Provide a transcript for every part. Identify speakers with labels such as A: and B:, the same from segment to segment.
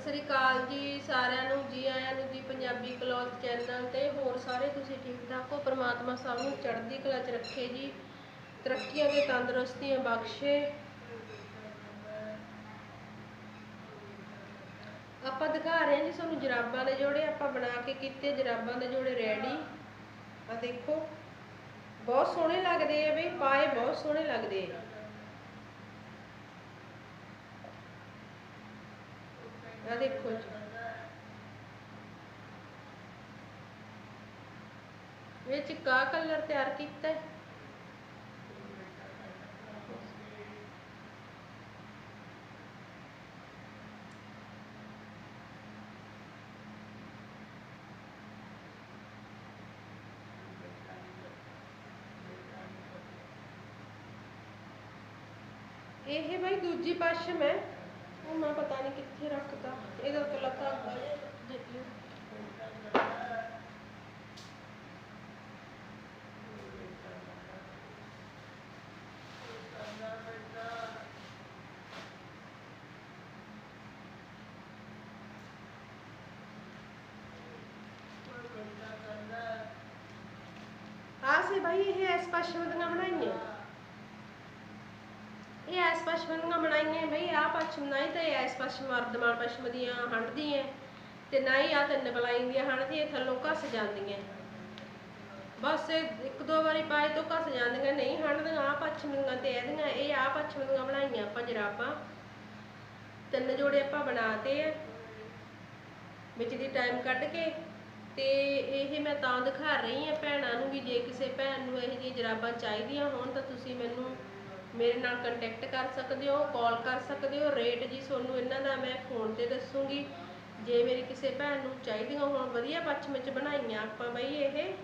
A: ਸਤਿ ਸ੍ਰੀ ਅਕਾਲ ਜੀ, ਸਾਰਿਆਂ ਨੂੰ, ਜੀ ਆਇਆਂ ਨੂੰ, ਜੀ ਪੰਜਾਬੀ ਕਲੌਥ ਚੈਨਲ ਤੇ ਹੋਰ ਸਾਰੇ ਤੁਸੀਂ ਠੀਕ ਠਾਕ ਹੋ? ਪ੍ਰਮਾਤਮਾ ਸਭ ਨੂੰ ਚੜ੍ਹਦੀ ਕਲਾ 'ਚ ਰੱਖੇ ਜੀ। ਤਰੱਕੀਆਂ ਤੇ ਤੰਦਰੁਸਤੀਆਂ ਬਖਸ਼ੇ। ਆਪਾਂ ਦਿਖਾ ਰਹੇ ਹਾਂ ਜੀ ਤੁਹਾਨੂੰ ਜਰਾਬਾਂ ਦੇ ਜੋੜੇ। ਆਪਾਂ ਬਣਾ ਕੇ ਕੀਤੇ ਜਰਾਬਾਂ ਦੇ ਜੋੜੇ ਰੈਡੀ। ਆ ਦੇਖੋ, ਬਹੁਤ ਸੋਹਣੇ ਲੱਗਦੇ ਆ ਬਈ, ਪਾਏ ਬਹੁਤ ਸੋਹਣੇ ਲੱਗਦੇ ਆ। ਆ ਦੇਖੋ ਜੀ। ਵਿੱਚ ਕਾ ਕਲਰ ਤਿਆਰ ਕੀਤਾ ਹੈ? ਇਹ ਬਈ ਦੂਜੀ ਪਸ਼ਮ ਹੈ ਉਹ ਮੈਂ ਪਤਾ ਨਹੀਂ ਕਿੱਥੇ ਰੱਖਤਾ ਇਹਦਾ ਉੱਤੇ ਲੱਗਾ ਦੇਖਿਓ ਆ ਸੀ ਭਾਈ ਇਹ ਇਸ ਪਸ਼ਮ ਦੀਆਂ ਬਣਾਈਆਂ ਬਣਾਈਆਂ, ਬਈ ਆ ਪਸ਼ਮ ਨਹੀਂ ਤੇ ਐਸ ਪਸ਼ਮ ਵਰਦਮਾਨ ਪਸ਼ਮ ਦੀਆਂ ਹੰਡਦੀਆਂ। ਤੇ ਨਾ ਹੀ ਆ ਤਿੰਨ ਬਲਾਈ ਦੀਆਂ ਹੰਡਦੀਆਂ, ਥੱਲੋਂ ਘਸ ਜਾਂਦੀਆਂ। ਬਸ ਇੱਕ ਦੋ ਵਾਰੀ ਪਾਏ ਤੋਂ ਘਸ ਜਾਂਦੀਆਂ, ਨਹੀਂ ਹੰਡਦੀਆਂ ਆ ਪਸ਼ਮ ਤੇ ਇਹਦੀਆਂ, ਇਹ ਆ ਪਸ਼ਮ ਬਣਾਈਆਂ ਆਪਾਂ ਜਰਾਬਾਂ। ਤਿੰਨ ਜੋੜੇ ਆਪਾਂ ਬਣਾਤੇ ਆ। ਵਿੱਚ ਦੀ ਟਾਈਮ ਕੱਢ ਕੇ, ਤੇ ਇਹ ਮੈਂ ਤਾਂ ਦਿਖਾ ਰਹੀ ਆ ਭੈਣਾਂ ਨੂੰ ਵੀ, ਜੇ ਕਿਸੇ ਭੈਣ ਨੂੰ ਇਹ ਜਿਹੀ ਜਰਾਬਾਂ ਚਾਹੀਦੀਆਂ ਹੋਣ, ਤਾਂ ਤੁਸੀਂ ਮੈਨੂੰ ਮੇਰੇ ਨਾਲ ਕੰਟੈਕਟ ਕਰ ਸਕਦੇ ਹੋ ਕਾਲ ਕਰ ਸਕਦੇ ਹੋ ਰੇਟ ਜੀ ਤੁਹਾਨੂੰ ਇਹਨਾਂ ਦਾ ਮੈਂ ਫੋਨ ਤੇ ਦੱਸੂਗੀ। ਜੇ ਮੇਰੀ ਕਿਸੇ ਭੈਣ ਨੂੰ ਚਾਹੀਦੀਆਂ ਹੋਣ, ਵਧੀਆ ਪੱਛਮ ਵਿੱਚ ਬਣਾਈਆਂ, ਆਪਾਂ ਬਈ ਇਹ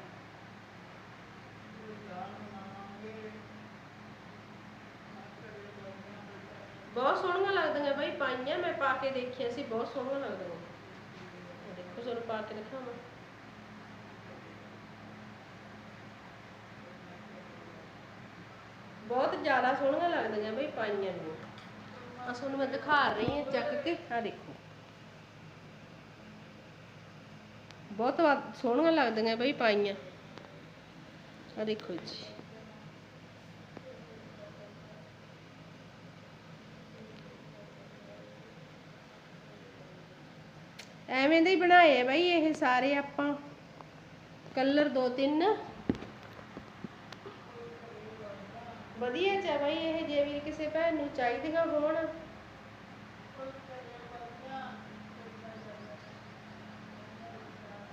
A: ਬਹੁਤ ਸੋਹਣੀਆਂ ਲੱਗਦੀਆਂ ਬਈ, ਪਾਈਆਂ ਮੈਂ ਪਾ ਕੇ ਦੇਖੀਆਂ ਸੀ, ਬਹੁਤ ਸੋਹਣੀਆਂ ਲੱਗਦੀਆਂ। ਦੇਖੋ, ਤੁਹਾਨੂੰ ਪਾ ਕੇ ਦਿਖਾਵਾਂ। ਬਹੁਤ ਜ਼ਿਆਦਾ ਸੋਹਣੀਆਂ ਲੱਗਦੀਆਂ ਬਈ ਪਾਈਆਂ ਨੂੰ। ਆ ਤੁਹਾਨੂੰ ਮੈਂ ਦਿਖਾ ਰਹੀ ਹਾਂ, ਚੱਕ ਕੇ। ਆ ਦੇਖੋ। ਬਹੁਤ ਸੋਹਣੀਆਂ ਲੱਗਦੀਆਂ ਬਈ ਪਾਈਆਂ। ਆ ਦੇਖੋ ਜੀ। ਐਵੇਂ ਦੇ ਹੀ ਬਣਾਏ ਆ ਬਈ ਇਹ ਸਾਰੇ ਆਪਾਂ। ਕਲਰ ਦੋ ਤਿੰਨ। ਵਧੀਆ ਚ ਬਈ, ਇਹ ਜੇ ਵੀ ਕਿਸੇ ਭੈਣ ਨੂੰ ਚਾਹੀਦੀਆਂ ਹੋਣ।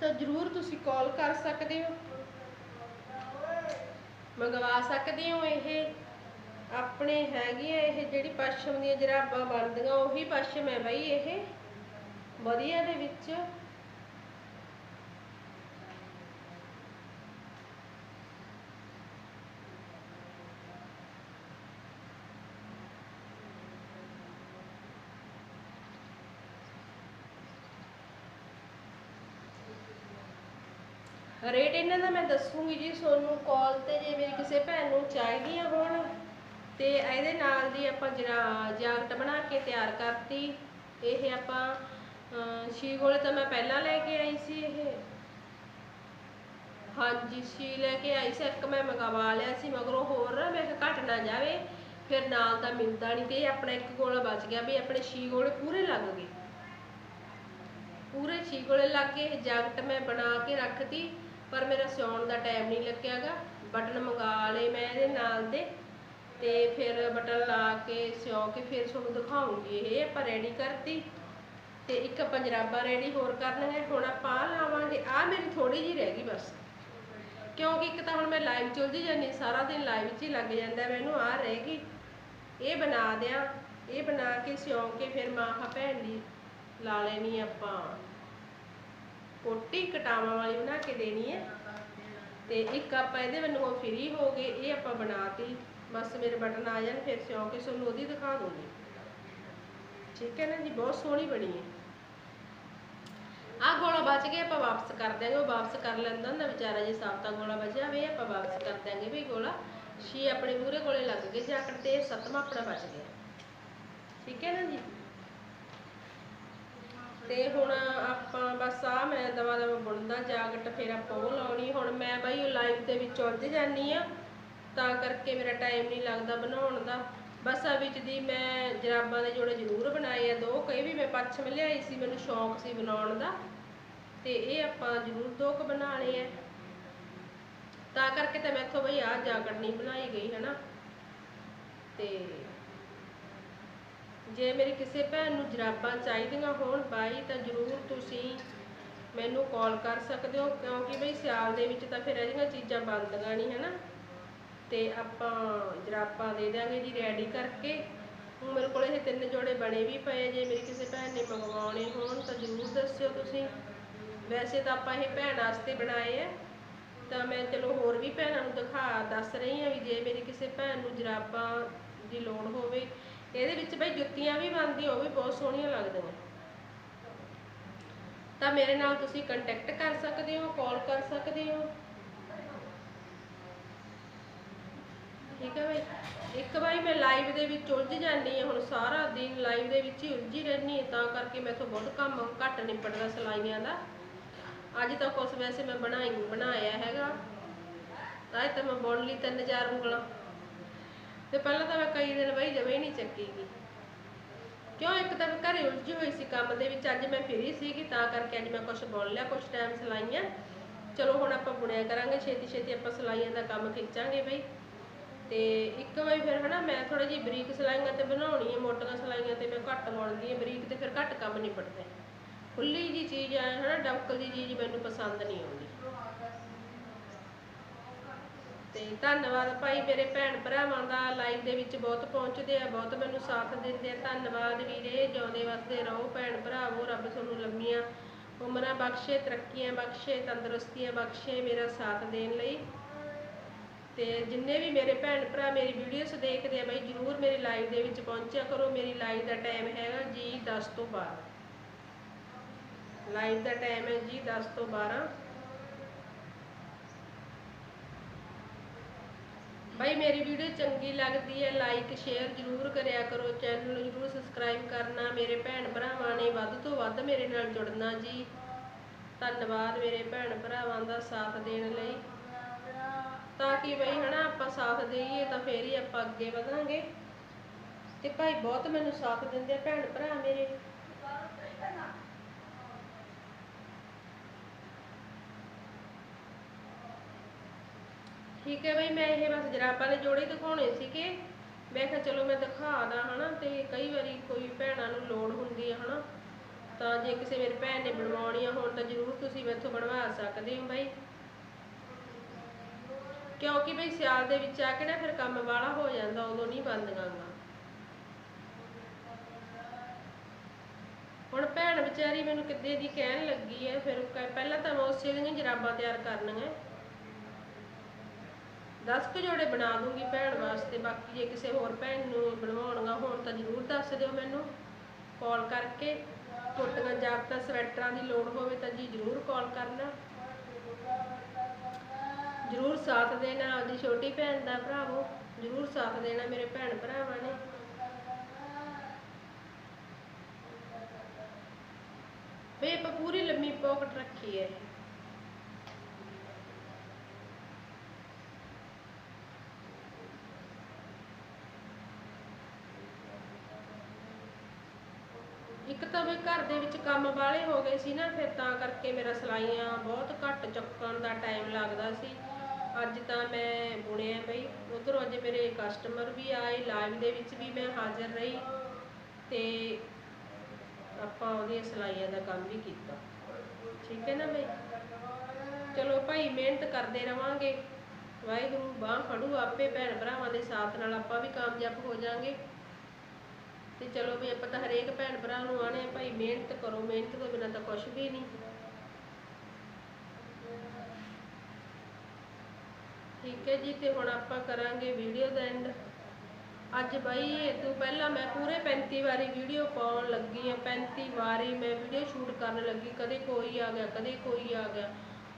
A: ਤਾਂ ਜਰੂਰ ਤੁਸੀਂ ਕਾਲ ਕਰ ਸਕਦੇ ਹੋ। ਮੰਗਵਾ ਸਕਦੇ ਹੋ ਇਹ। ਆਪਣੇ ਹੈਗੀਆਂ ਇਹ ਜਿਹੜੀ ਪਸ਼ਮ ਦੀਆਂ ਜਰਾਬਾਂ ਬਣਦੀਆਂ, ਉਹੀ ਪਸ਼ਮ ਹੈ ਬਈ ਇਹ। ਵਧੀਆ ਦੇ ਵਿੱਚ। ਰੇਟ ਇਹਨਾਂ ਦਾ ਮੈਂ ਦੱਸੂਗੀ ਜੀ ਤੁਹਾਨੂੰ ਕਾਲ ਤੇ ਜੇ ਮੇਰੀ ਕਿਸੇ ਭੈਣ ਨੂੰ ਚਾਹੀਦੀਆਂ ਹੋਣ ਤੇ ਇਹਦੇ ਨਾਲ ਦੀ ਆਪਾਂ ਜਿਹੜਾ ਜਾਕਟ ਬਣਾ ਕੇ ਤਿਆਰ ਕਰਤੀ। ਇਹ ਆਪਾਂ ਅਹ, ਛੀ ਗੋਲੇ ਤਾਂ ਮੈਂ ਪਹਿਲਾਂ ਲੈ ਕੇ ਆਈ ਸੀ ਇਹ। ਹਾਂਜੀ ਛੀ ਲੈ ਕੇ ਆਈ ਸੀ ਇੱਕ ਮੈਂ ਮੰਗਵਾ ਲਿਆ ਸੀ ਮਗਰੋਂ ਹੋਰ ਨਾ ਮੈਂ ਕਿਹਾ ਘਟ ਨਾ ਜਾਵੇ। ਫਿਰ ਨਾਲ ਤਾਂ ਮਿਲਦਾ ਨਹੀਂ ਤੇ ਇਹ ਆਪਣਾ ਇੱਕ ਗੋਲਾ ਬਚ ਗਿਆ ਵੀ ਆਪਣੇ ਛੀ ਗੋਲੇ ਪੂਰੇ ਲੱਗ ਗਏ। ਪੂਰੇ ਛੇ ਗੋਲੇ ਲੱਗ ਗਏ ਇਹ ਜੈਕਟ ਮੈਂ ਬਣਾ ਕੇ ਰੱਖਤੀ। ਪਰ ਮੇਰਾ ਸਿਉਣ ਦਾ ਟਾਈਮ ਨਹੀਂ ਲੱਗਿਆਗਾ। ਬਟਨ ਮੰਗਾ ਲਏ ਮੈਂ ਇਹਦੇ ਨਾਲ ਦੇ ਤੇ ਫਿਰ ਬਟਨ ਲਾ ਕੇ ਸਿਉਂ ਕੇ ਫਿਰ ਤੁਹਾਨੂੰ ਦਿਖਾਉਂਗੀ ਇਹ। ਆਪਾਂ ਰੈਡੀ ਕਰਤੀ ਤੇ ਇੱਕ ਪੰਜਰਾਬਾ ਰੈਡੀ ਹੋਰ ਕਰਨਗੇ ਹੁਣ ਆਪਾਂ ਆਹ ਲਾਵਾਂਗੇ। ਆ ਮੇਰੀ ਥੋੜੀ ਜੀ ਰਹਿ ਗਈ ਬਸ। ਕਿਉਂਕਿ ਇੱਕ ਤਾਂ ਹੁਣ ਮੈਂ ਲਾਈਵ ਚੁਲਜੀ ਜਾਂਦੀ ਸਾਰਾ ਦਿਨ ਲਾਈਵ 'ਚ ਹੀ ਲੱਗ ਜਾਂਦਾ ਮੈਨੂੰ। ਆ ਰਹਿ ਗਈ। ਇਹ ਬਣਾ ਦਿਆਂ। ਇਹ ਬਣਾ ਕੇ ਸਿਉਂ ਕੇ ਫਿਰ ਮਾਂ ਭੈਣ ਦੀ ਲਾ ਲੈਣੀ ਆਪਾਂ। ਕੋਟੀ ਕਟਾਵਾਂ ਵਾਲੀ ਬਣਾ ਕੇ ਦੇਣੀ ਹੈ। ਤੇ ਇੱਕ ਆਪਾਂ ਇਹਦੇ ਵੱਲੋਂ ਫ੍ਰੀ ਹੋ ਗਏ, ਇਹ ਆਪਾਂ ਬਣਾਤੀ। ਬਸ ਮੇਰੇ ਬਟਨ ਆ ਜਾਣ, ਫਿਰ ਸਿਉਂ ਕੇ ਤੁਹਾਨੂੰ ਉਹਦੀ ਦਿਖਾ ਦੂੰਗੀ। ਠੀਕ ਹੈ ਨਾ ਜੀ, ਬਹੁਤ ਸੋਹਣੀ ਬਣੀ ਹੈ। ਆਹ ਗੋਲਾ ਬਚ ਗਿਆ, ਆਪਾਂ ਵਾਪਸ ਕਰ ਦਿਆਂਗੇ। ਉਹ ਵਾਪਸ ਕਰ ਲੈਂਦਾ ਹੁੰਦਾ, ਵਿਚਾਰਾ ਜੇ ਸਾਫਤਾ ਗੋਲਾ ਬਚਿਆ ਵੇ ਆਪਾਂ ਵਾਪਸ ਕਰ ਦਿਆਂਗੇ ਵੀ ਗੋਲਾ। ਛੇ ਆਪਣੇ ਮੂਰੇ ਕੋਲੇ ਲੱਗ ਗਏ ਜਾਕਟ ਤੇ ਸੱਤਵਾਂ ਆਪਣਾ ਬਚ ਗਿਆ। ਠੀਕ ਹੈ ਨਾ ਜੀ? ਤੇ ਹੁਣ ਆਪਾਂ ਬਸ ਆ ਮੈਂ ਦਵਾ ਦਵਾ ਬੁਣਦਾ ਜਾਕਟ ਫਿਰ ਆਪਾਂ ਉਹ ਲਾਉਣੀ। ਹੁਣ ਮੈਂ ਬਾਈ ਉਹ ਲਾਈਵ ਦੇ ਵਿੱਚ ਉਲਝ ਜਾਂਦੀ ਆ ਤਾਂ ਕਰਕੇ ਮੇਰਾ ਟਾਈਮ ਨਹੀਂ ਲੱਗਦਾ ਬਣਾਉਣ ਦਾ। ਬਸ ਆ ਵਿੱਚ ਦੀ ਮੈਂ ਜਰਾਬਾਂ ਦੇ ਜੋੜੇ ਜ਼ਰੂਰ ਬਣਾਏ ਆ, ਦੋ ਕਈ ਵੀ ਮੈਂ ਪੱਛਮ ਲਿਆਈ ਸੀ, ਮੈਨੂੰ ਸ਼ੌਂਕ ਸੀ ਬਣਾਉਣ ਦਾ। ਤੇ ਇਹ ਆਪਾਂ ਜ਼ਰੂਰ ਦੋ ਕੁ ਬਣਾ ਲਏ ਆ। ਤਾਂ ਕਰਕੇ ਤਾਂ ਮੈਥੋਂ ਬਈ ਆ ਜਾਕਟ ਨਹੀਂ ਬਣਾਈ ਗਈ, ਹਨਾ। ਤੇ ਜੇ ਮੇਰੀ ਕਿਸੇ ਭੈਣ ਨੂੰ ਜਰਾਬਾਂ ਚਾਹੀਦੀਆਂ ਹੋਣ ਬਾਈ, ਤਾਂ ਜ਼ਰੂਰ ਤੁਸੀਂ ਮੈਨੂੰ ਕਾਲ ਕਰ ਸਕਦੇ ਹੋ, ਕਿਉਂਕਿ ਬਈ ਸਿਆਲ ਦੇ ਵਿੱਚ ਤਾਂ ਫਿਰ ਇਹਦੀਆਂ ਚੀਜ਼ਾਂ ਬਣਦੀਆਂ ਨਹੀਂ, ਹਨਾ? ਤੇ ਆਪਾਂ ਜਰਾਬਾਂ ਦੇ ਦਿਆਂਗੇ ਜੀ ਰੈਡੀ ਕਰਕੇ। ਹੁਣ ਮੇਰੇ ਕੋਲ ਇਹ ਤਿੰਨ ਜੋੜੇ ਬਣੇ ਵੀ ਪਏ, ਜੇ ਮੇਰੀ ਕਿਸੇ ਭੈਣ ਨੇ ਮੰਗਵਾਉਣੇ ਹੋਣ, ਤਾਂ ਜ਼ਰੂਰ ਦੱਸਿਓ ਤੁਸੀਂ। ਵੈਸੇ ਤਾਂ ਆਪਾਂ ਇਹ ਭੈਣ ਵਾਸਤੇ ਬਣਾਏ ਆ। ਤਾਂ ਮੈਂ ਚਲੋ ਹੋਰ ਵੀ ਭੈਣਾਂ ਨੂੰ ਦਿਖਾ, ਦੱਸ ਰਹੀ ਹਾਂ ਵੀ ਜੇ ਮੇਰੀ ਕਿਸੇ ਭੈਣ ਨੂੰ ਜਰਾਬਾਂ ਦੀ ਲੋੜ ਹੋਵੇ ਇਹਦੇ ਵਿੱਚ ਬਈ ਜੁੱਤੀਆਂ ਵੀ ਬਣਦੀਆਂ, ਉਹ ਵੀ ਬਹੁਤ ਸੋਹਣੀਆਂ ਲੱਗਦੀਆਂ। ਤਾਂ ਮੇਰੇ ਨਾਲ ਤੁਸੀਂ ਕੰਟੈਕਟ ਕਰ ਸਕਦੇ ਹੋ ਕਾਲ ਕਰ ਸਕਦੇ ਹੋ। ਠੀਕ ਹੈ ਬਈ? ਇੱਕ ਵਾਰੀ ਮੈਂ ਲਾਈਵ ਦੇ ਵਿੱਚ ਉਲਝ ਜਾਂਦੀ ਹਾਂ, ਹੁਣ ਸਾਰਾ ਦਿਨ ਲਾਈਵ ਦੇ ਵਿੱਚ ਹੀ ਉਲਝੀ ਰਹਿੰਦੀ ਤਾਂ ਕਰਕੇ ਮੈਥੋਂ ਬਹੁਤ ਕੰਮ ਘੱਟ ਨਿਪਟਦਾ ਸਿਲਾਈਆਂ ਦਾ। ਅੱਜ ਤਾਂ ਕੁਛ ਵੈਸੇ ਮੈਂ ਬਣਾਈ, ਬਣਾਇਆ ਹੈਗਾ। ਤਾਂ ਇਹ ਤਾਂ ਮੈਂ ਬੁਣ ਲਈ ਤਿੰਨ ਚਾਰ ਉਂਗਲਾਂ। ਤੇ ਪਹਿਲਾਂ ਤਾਂ ਮੈਂ ਕਈ ਦਿਨ ਬਈ ਜਮੇ ਹੀ ਨਹੀਂ ਚੱਕੀਗੀ ਕਿਉਂ ਇੱਕ ਤਾਂ ਘਰੇ ਉਲਝੀ ਹੋਈ ਸੀ ਕੰਮ ਦੇ ਵਿੱਚ, ਅੱਜ ਮੈਂ ਫਰੀ ਸੀਗੀ, ਤਾਂ ਕਰਕੇ ਅੱਜ ਮੈਂ ਕੁਛ ਬੁਣ ਲਿਆ, ਕੁਛ ਟਾਈਮ ਸਿਲਾਈਆਂ। ਚਲੋ ਹੁਣ ਆਪਾਂ ਬੁਣਿਆ ਕਰਾਂਗੇ, ਛੇਤੀ ਛੇਤੀ ਆਪਾਂ ਸਿਲਾਈਆਂ ਦਾ ਕੰਮ ਖਿੱਚਾਂਗੇ ਬਈ। ਤੇ ਇੱਕ ਵਾਰੀ ਫਿਰ ਹਨਾ, ਮੈਂ ਥੋੜਾ ਜਿਹੀ ਬਰੀਕ ਸਿਲਾਈਆਂ ਤੇ ਬਣਾਉਣੀ ਹੈ ਮੋਟੀਆਂ ਸਿਲਾਈਆਂ ਤੇ ਮੈਂ ਘੱਟ ਬਣਦੀ ਹਾਂ, ਬਰੀਕ ਤੇ ਫਿਰ ਘੱਟ ਕੰਮ ਨਿਬੜਦਾ ਖੁੱਲੀ ਜੀ ਚੀਜ਼ ਆ, ਹਨਾ ਡਬਕਲ ਦੀ ਚੀਜ਼ ਮੈਨੂੰ ਪਸੰਦ ਨਹੀਂ ਆਉਂਦੀ। ਤੇ ਧੰਨਵਾਦ ਭਾਈ, ਮੇਰੇ ਭੈਣ ਭਰਾਵਾਂ ਦਾ ਲਾਈਵ ਦੇ ਵਿੱਚ ਬਹੁਤ ਪਹੁੰਚਦੇ ਆ, ਬਹੁਤ ਮੈਨੂੰ ਸਾਥ ਦਿੰਦੇ ਆ। ਧੰਨਵਾਦ ਵੀਰੇ, ਜਿਉਂਦੇ ਵਸਦੇ ਰਹੋ ਭੈਣ ਭਰਾਵੋ, ਰੱਬ ਤੁਹਾਨੂੰ ਲੰਮੀਆਂ ਉਮਰਾਂ ਬਖਸ਼ੇ, ਤਰੱਕੀਆਂ ਬਖਸ਼ੇ, ਤੰਦਰੁਸਤੀਆਂ ਬਖਸ਼ੇ ਮੇਰਾ ਸਾਥ ਦੇਣ ਲਈ। ਤੇ ਜਿੰਨੇ ਵੀ ਮੇਰੇ ਭੈਣ ਭਰਾ ਮੇਰੀ ਵੀਡੀਓਸ ਦੇਖਦੇ ਆ ਬਈ, ਜਰੂਰ ਮੇਰੀ ਲਾਈਵ ਦੇ ਵਿੱਚ ਪਹੁੰਚਿਆ ਕਰੋ। ਮੇਰੀ ਲਾਈਵ ਦਾ ਟਾਈਮ ਹੈਗਾ ਜੀ 10 ਤੋਂ 12 ਲਾਈਵ ਦਾ ਟਾਈਮ ਹੈ ਜੀ 10 ਤੋਂ 12 ਭਾਈ ਮੇਰੀ ਵੀਡੀਓ ਚੰਗੀ ਲੱਗਦੀ ਹੈ ਲਾਈਕ ਸ਼ੇਅਰ ਜਰੂਰ ਕਰਿਆ ਕਰੋ ਚੈਨਲ ਨੂੰ ਜਰੂਰ ਸਬਸਕ੍ਰਾਈਬ ਕਰਨਾ, ਮੇਰੇ ਭੈਣ ਭਰਾਵਾਂ ਨੇ ਵੱਧ ਤੋਂ ਵੱਧ ਮੇਰੇ ਨਾਲ ਜੁੜਨਾ ਜੀ। ਧੰਨਵਾਦ ਮੇਰੇ ਭੈਣ ਭਰਾਵਾਂ ਦਾ ਸਾਥ ਦੇਣ ਲਈ। ਤਾਂ ਕਿ ਬਈ ਹਨਾ, ਆਪਾਂ ਸਾਥ ਦੇਈਏ ਤਾਂ ਫੇਰ ਹੀ ਆਪਾਂ ਅੱਗੇ ਵਧਾਂਗੇ। ਤੇ ਭਾਈ, ਬਹੁਤ ਮੈਨੂੰ ਸਾਥ ਦਿੰਦੇ ਆ ਭੈਣ ਭਰਾ ਮੇਰੇ। ਠੀਕ ਹੈ ਬਈ, ਮੈਂ ਇਹ ਬਸ ਜਰਾਬਾਂ ਦੇ ਜੋੜੇ ਦਿਖਾਉਣੇ ਸੀਗੇ। ਮੈਂ ਕਿਹਾ ਚਲੋ ਮੈਂ ਦਿਖਾ ਦਾਂ, ਹਨਾ, ਤੇ ਕਈ ਵਾਰੀ ਕੋਈ ਭੈਣਾਂ ਨੂੰ ਲੋੜ ਹੁੰਦੀ ਹੈ ਹਨਾ। ਤਾਂ ਜੇ ਕਿਸੇ ਮੇਰੀ ਭੈਣ ਨੇ ਬਣਵਾਉਣੀਆਂ ਹੋਣ ਤਾਂ ਜ਼ਰੂਰ ਤੁਸੀਂ ਮੈਥੋਂ ਬਣਵਾ ਸਕਦੇ ਹੋ ਬਾਈ। ਕਿਉਂਕਿ ਬਈ ਸਿਆਲ ਦੇ ਵਿੱਚ ਆ ਕੇ ਨਾ ਫਿਰ ਕੰਮ ਵਾਲਾ ਹੋ ਜਾਂਦਾ, ਉਦੋਂ ਨਹੀਂ ਬਣਦੀਆਂ ਗਾ। ਹੁਣ ਭੈਣ ਵਿਚਾਰੀ ਮੈਨੂੰ ਕਿੱਦੇ ਦੀ ਕਹਿਣ ਲੱਗੀ ਹੈ ਫਿਰ ਪਹਿਲਾਂ ਤਾਂ ਮੈਂ ਉਸੇ ਦੀਆਂ ਜਰਾਬਾਂ ਤਿਆਰ ਕਰਨੀਆਂ। 10 ਕੁ ਜੋੜੇ ਬਣਾ ਦੂੰਗੀ ਭੈਣ ਵਾਸਤੇ, ਬਾਕੀ ਜੇ ਕਿਸੇ ਹੋਰ ਭੈਣ ਨੂੰ ਬਣਵਾਉਣੀਆਂ ਹੋਣ ਤਾਂ ਜ਼ਰੂਰ ਦੱਸ ਦਿਓ ਮੈਨੂੰ। ਕਾਲ ਕਰਕੇ ਕੋਟੀਆਂ ਜਾਪਤਾਂ ਸਵੈਟਰਾਂ ਦੀ ਲੋੜ ਹੋਵੇ ਤਾਂ ਜੀ ਜ਼ਰੂਰ ਕਾਲ ਕਰਨਾ। ਜ਼ਰੂਰ ਸਾਥ ਦੇਣਾ ਆਪਦੀ ਛੋਟੀ ਭੈਣ ਦਾ ਭਰਾਵੋ, ਜ਼ਰੂਰ ਸਾਥ ਦੇਣਾ ਮੇਰੇ ਭੈਣ ਭਰਾਵਾਂ ਨੇ। ਵੇ ਆਪਾਂ ਪੂਰੀ ਲੰਮੀ ਪੋਕਟ ਰੱਖੀ ਹੈ। ਇੱਕ ਤਾਂ ਵੀ ਘਰ ਦੇ ਵਿੱਚ ਕੰਮ ਵਾਲੇ ਹੋ ਗਏ ਸੀ ਨਾ, ਫਿਰ ਤਾਂ ਕਰਕੇ ਮੇਰਾ ਸਿਲਾਈਆਂ ਬਹੁਤ ਘੱਟ ਚੱਕਣ ਦਾ ਟਾਈਮ ਲੱਗਦਾ ਸੀ। ਅੱਜ ਤਾਂ ਮੈਂ ਬੁਣਿਆ ਬਈ, ਉਧਰੋਂ ਅੱਜ ਮੇਰੇ ਕਸਟਮਰ ਵੀ ਆਏ ਲਾਈਵ ਦੇ ਵਿੱਚ ਵੀ ਮੈਂ ਹਾਜ਼ਰ ਰਹੀ ਤੇ ਆਪਾਂ ਉਹਦੀਆਂ ਸਿਲਾਈਆਂ ਦਾ ਕੰਮ ਵੀ ਕੀਤਾ। ਠੀਕ ਹੈ ਨਾ ਬਈ? ਚਲੋ ਭਾਈ, ਮਿਹਨਤ ਕਰਦੇ ਰਵਾਂਗੇ। ਵਾਹਿਗੁਰੂ, ਬਾਹ ਫੜੂ ਆਪੇ ਭੈਣ ਭਰਾਵਾਂ ਦੇ ਸਾਥ ਨਾਲ ਆਪਾਂ ਵੀ ਕਾਮਯਾਬ ਹੋ ਜਾਾਂਗੇ। ਤੇ ਚਲੋ ਵੀ ਆਪਾਂ ਤਾਂ ਹਰੇਕ ਭੈਣ ਭਰਾ ਨੂੰ ਆਣੇ ਭਾਈ ਮਿਹਨਤ ਕਰੋ, ਮਿਹਨਤ ਤੋਂ ਬਿਨਾਂ ਤਾਂ ਕੁਝ ਵੀ ਨਹੀਂ। ਠੀਕ ਹੈ ਜੀ, ਤੇ ਹੁਣ ਆਪਾਂ ਕਰਾਂਗੇ ਵੀਡੀਓ ਦਾ ਐਂਡ ਅੱਜ ਬਾਈ, ਇਹ ਤੋਂ ਪਹਿਲਾਂ ਮੈਂ ਪੂਰੇ 35 ਵਾਰੀ ਵੀਡੀਓ ਪਾਉਣ ਲੱਗੀ ਆ 35 ਵਾਰੀ ਮੈਂ ਵੀਡੀਓ ਸ਼ੂਟ ਕਰਨ ਲੱਗੀ, ਕਦੇ ਕੋਈ ਆ ਗਿਆ, ਕਦੇ ਕੋਈ ਆ ਗਿਆ।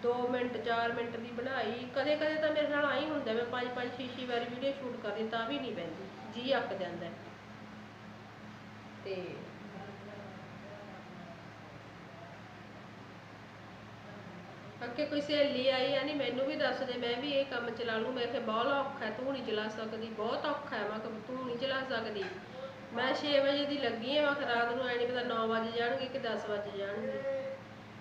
A: ਦੋ ਮਿੰਟ, ਚਾਰ ਮਿੰਟ ਦੀ ਬਣਾਈ ਕਦੇ ਕਦੇ ਤਾਂ ਮੇਰੇ ਨਾਲ ਆਈ ਹੁੰਦਾ, ਮੈਂ 5 5 6 6 ਵਾਰੀ ਵੀਡੀਓ ਸ਼ੂਟ ਕਰਦੀ, ਤਾਂ ਵੀ ਨੀ ਪੈਂਦੀ ਜੀ ਅੱਕ ਜਾਂਦਾ ਤੇ ਅੱਗੇ ਕੋਈ ਸਹੇਲੀ ਆਈ ਆ ਨਹੀਂ ਮੈਨੂੰ ਵੀ ਦੱਸ ਦੇ, ਮੈਂ ਵੀ ਇਹ ਕੰਮ ਚਲਾ ਲੂ ਮੈਂ ਕਿਹਾ ਬਹੁਤ ਔਖਾ ਤੂੰ ਨਹੀਂ ਚਲਾ ਸਕਦੀ, ਬਹੁਤ ਔਖਾ ਹੈ, ਮੈਂ ਕਿਹਾ ਤੂੰ ਨਹੀਂ ਚਲਾ ਸਕਦੀ। ਮੈਂ 6 ਵਜੇ ਦੀ ਲੱਗੀ ਆ, ਮੈਂ ਕਿਹਾ ਰਾਤ ਨੂੰ ਐ ਨਹੀਂ ਪਤਾ 9 ਵਜੇ ਜਾਣਗੇ ਕਿ 10 ਵਜੇ ਜਾਣਗੇ।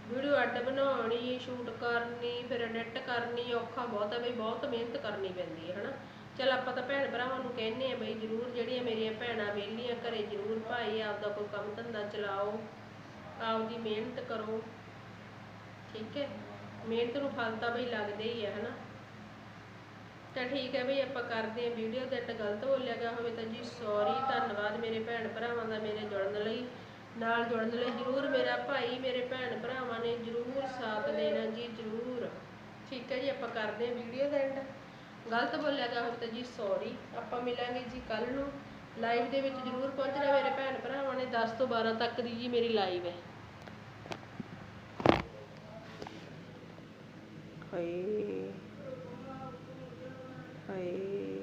A: ਵੀਡੀਓ ਅੱਡ ਬਣਾਉਣੀ, ਸ਼ੂਟ ਕਰਨੀ, ਫਿਰ ਐਡਿਟ ਕਰਨੀ ਔਖਾ ਬਹੁਤ ਹੈ ਬਈ ਬਹੁਤ ਮਿਹਨਤ ਕਰਨੀ ਪੈਂਦੀ ਹੈ, ਹਨਾ। ਚਲ ਆਪਾਂ ਤਾਂ ਭੈਣ ਭਰਾਵਾਂ ਨੂੰ ਕਹਿੰਨੇ ਆ ਬਈ ਜਰੂਰ ਜਿਹੜੀਆਂ ਮੇਰੀਆਂ ਭੈਣਾਂ ਵਿਹਲੀਆਂ, ਘਰੇ ਜਰੂਰ ਭਾਈ ਆਪਦਾ ਕੋਈ ਕੰਮ ਧੰਦਾ ਚਲਾਓ, ਆਪਦੀ ਮਿਹਨਤ ਕਰੋ। ਠੀਕ ਹੈ? ਮਿਹਨਤ ਨੂੰ ਫਲ ਤਾਂ ਬਈ ਲੱਗਦੇ ਹੀ ਆ, ਹਨਾ? ਤਾਂ ਠੀਕ ਹੈ ਬਈ ਆਪਾਂ ਕਰਦੇ ਹਾਂ ਵੀਡੀਓ ਤੇ ਗਲਤ ਬੋਲਿਆ ਗਿਆ ਹੋਵੇ ਤਾਂ ਜੀ ਸੌਰੀ ਧੰਨਵਾਦ ਮੇਰੇ ਭੈਣ ਭਰਾਵਾਂ ਦਾ ਮੇਰੇ ਜੁੜਨ ਲਈ। ਨਾਲ ਜੁੜਨ ਲਈ ਜਰੂਰ ਮੇਰਾ ਭਾਈ, ਮੇਰੇ ਭੈਣ ਭਰਾਵਾਂ ਨੇ ਜਰੂਰ ਸਾਥ ਦੇਣਾ ਜੀ, ਜਰੂਰ। ਠੀਕ ਹੈ ਜੀ, ਆਪਾਂ ਕਰਦੇ ਹਾਂ ਵੀਡੀਓ ਦਾ ਐਂਡ ਗਲਤ ਬੋਲਿਆ ਗਿਆ ਹੋਵੇ ਤਾਂ ਜੀ ਸੌਰੀ ਆਪਾਂ ਮਿਲਾਂਗੇ ਜੀ ਕੱਲ ਨੂੰ। ਲਾਈਵ ਦੇ ਵਿੱਚ ਜਰੂਰ ਪਹੁੰਚਣਾ ਮੇਰੇ ਭੈਣ ਭਰਾਵਾਂ ਨੇ 10 ਤੋਂ 12 ਤੱਕ ਦੀ ਜੀ ਮੇਰੀ ਲਾਈਵ ਹੈ।
B: ਹਾਏ ਹਾਏ।